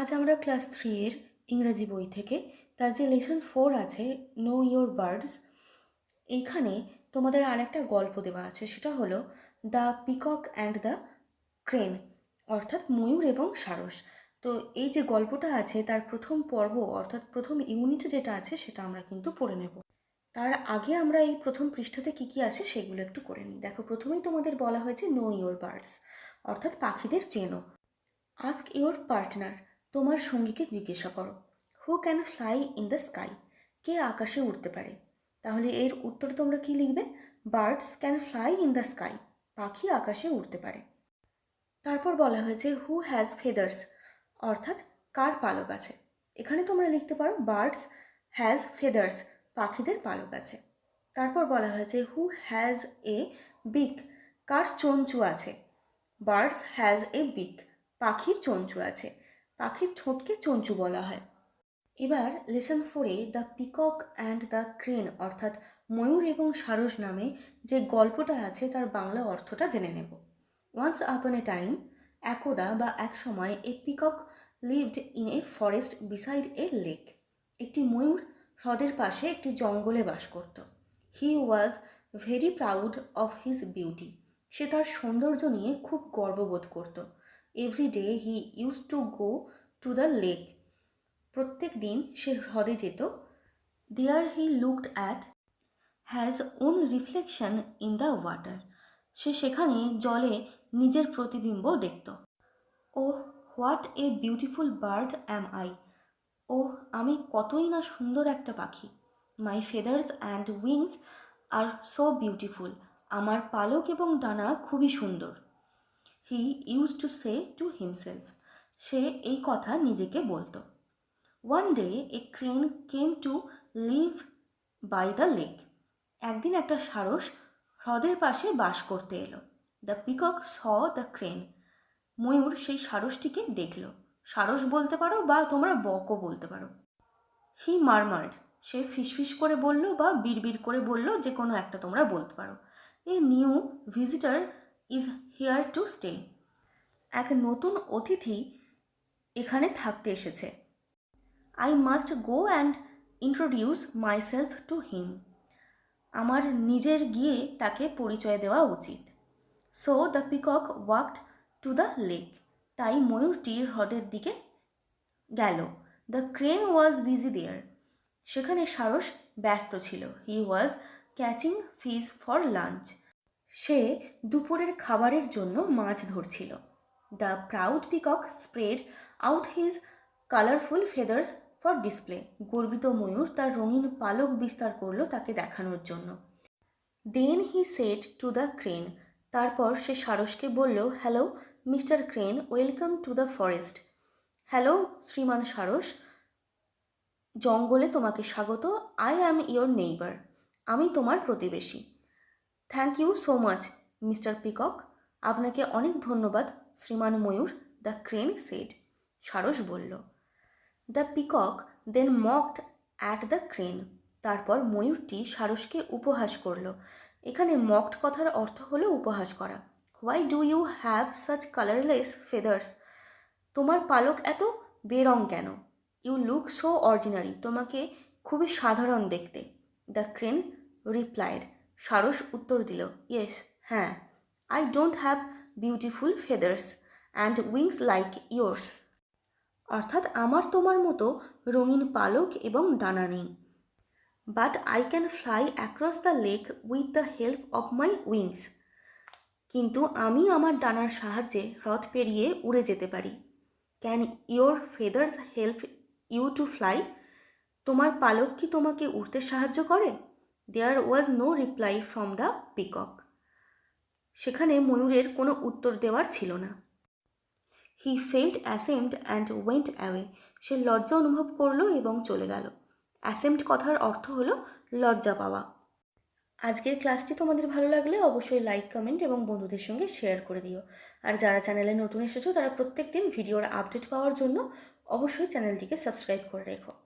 আজ আমরা class three এর ইংরাজি বই থেকে, তার যে লেসন ফোর আছে নো ইয়োর বার্ডস এইখানে তোমাদের আর একটা গল্প দেওয়া আছে, সেটা হলো the peacock and the crane অর্থাৎ ময়ূর এবং সারস। তো এই যে গল্পটা আছে, তার প্রথম পর্ব, অর্থাৎ প্রথম ইউনিট যেটা আছে, সেটা আমরা কিন্তু পড়ে নেব। তার আগে আমরা এই প্রথম পৃষ্ঠাতে কী কী আছে, সেগুলো একটু করে নিই। দেখো, প্রথমেই তোমাদের বলা হয়েছে নো ইয়োর বার্ডস অর্থাৎ পাখিদের চেনো। আস্ক ইয়োর পার্টনার তোমার সঙ্গীকে জিজ্ঞাসা করো। Who can fly in the sky কে আকাশে উঠতে পারে? তাহলে এর উত্তর তোমরা কি লিখবে? Birds can fly in the sky পাখি আকাশে উঠতে পারে। তারপর বলা হয়েছে হু হ্যাজ ফেদার্স অর্থাৎ, কার পালক আছে? এখানে তোমরা লিখতে পারো বার্ডস হ্যাজ ফেদার্স পাখিদের পালক আছে। তারপর বলা হয়েছে হু হ্যাজ এ বিক কার চঞ্চু আছে? বার্ডস হ্যাজ এ বিক পাখির চঞ্চু আছে। পাখির ঠোঁটকে চঞ্চু বলা হয়। এবার লেসন ফোরে the peacock and the crane অর্থাৎ ময়ূর এবং সারস নামে যে গল্পটা আছে তার বাংলা অর্থটা জেনে নেব। ওয়ান্স আপন এ টাইম একদা বা এক সময় a peacock lived in a forest beside a lake একটি ময়ূর হ্রদের পাশে একটি জঙ্গলে বাস করত। He was very proud of his beauty সে তার সৌন্দর্য নিয়ে খুব গর্ববোধ করত। Every day he use to go to the lake প্রত্যেক দিন সে হ্রদে যেত। There he looked at has own reflection in the water সে সেখানে জলে নিজের প্রতিবিম্ব দেখত। ও what a beautiful bird am I ও আমি কতই না সুন্দর একটা পাখি। My feathers and wings are so beautiful আমার পালক এবং ডানা খুবই সুন্দর। He use to say to himself সে এই কথা নিজেকে বলতো। One day a crane came to live by the lake একদিন একটা সারস হ্রদের পাশে বাস করতে এলো। The peacock saw the crane ময়ূর সেই সারসটিকে দেখল। সারস বলতে পারো বা তোমরা বকও বলতে পারো। হি মারমার্ড সে ফিসফিস করে বলল বা বিড়বিড় করে বলল যে কোনো একটা তোমরা বলতে পারো। A new visitor is here to stay এক নতুন অতিথি এখানে থাকতে এসেছে। I must go and introduce myself to him আমার নিজের গিয়ে তাকে পরিচয় দেওয়া উচিত। So the peacock walked to the lake তাই ময়ূরটি হ্রদের দিকে গেল। The crane was busy there সেখানে সারস ব্যস্ত ছিল। He was catching fish for lunch সে দুপুরের খাবারের জন্য মাছ ধরছিল। The proud peacock spread out his colourful feathers for display. গর্বিত ময়ূর তার রঙিন পালক বিস্তার করল তাকে দেখানোর জন্য। Then he said to the crane. তারপর সে সারসকে বলল, hello, mister crane, welcome to the forest. Hello, শ্রীমান সারস, জঙ্গলে তোমাকে স্বাগত। I am your neighbour. আমি তোমার প্রতিবেশী। Thank you so much mister peacock আপনাকে অনেক ধন্যবাদ, শ্রীমান ময়ূর দ্য ক্রেন সেট সারস বলল। The peacock then mocked at the crane তারপর ময়ূরটি সারসকে উপহাস করল। এখানে মকড কথার অর্থ হলো উপহাস করা। Why do you have such colourless feathers তোমার পালক এত বেরং কেন? ইউ লুক সো অর্ডিনারি তোমাকে খুবই সাধারণ দেখতে। দ্য ক্রেন রিপ্লাইড সারস উত্তর দিল ইয়েস হ্যাঁ। I don't have beautiful feathers and wings like yours অর্থাৎ আমার তোমার মতো রঙিন পালক এবং ডানা নেই। But I can fly across the lake with the help of my wings কিন্তু আমি আমার ডানার সাহায্যে হ্রদ পেরিয়ে উড়ে যেতে পারি। Can your feathers help you to fly তোমার পালক কি তোমাকে উড়তে সাহায্য করে? There was no reply from the peacock সেখানে ময়ূরের কোনো উত্তর দেওয়ার ছিল না। He felt ashamed and went away সে লজ্জা অনুভব করল এবং চলে গেল। অ্যাসেম্ড কথার অর্থ হলো লজ্জা পাওয়া। আজকের ক্লাসটি তোমাদের ভালো লাগলে অবশ্যই লাইক কমেন্ট এবং বন্ধুদের সঙ্গে শেয়ার করে দিও। আর যারা চ্যানেলে নতুন এসেছ, তারা প্রত্যেক দিন ভিডিওর আপডেট পাওয়ার জন্য অবশ্যই চ্যানেলটিকে সাবস্ক্রাইব করে রেখো।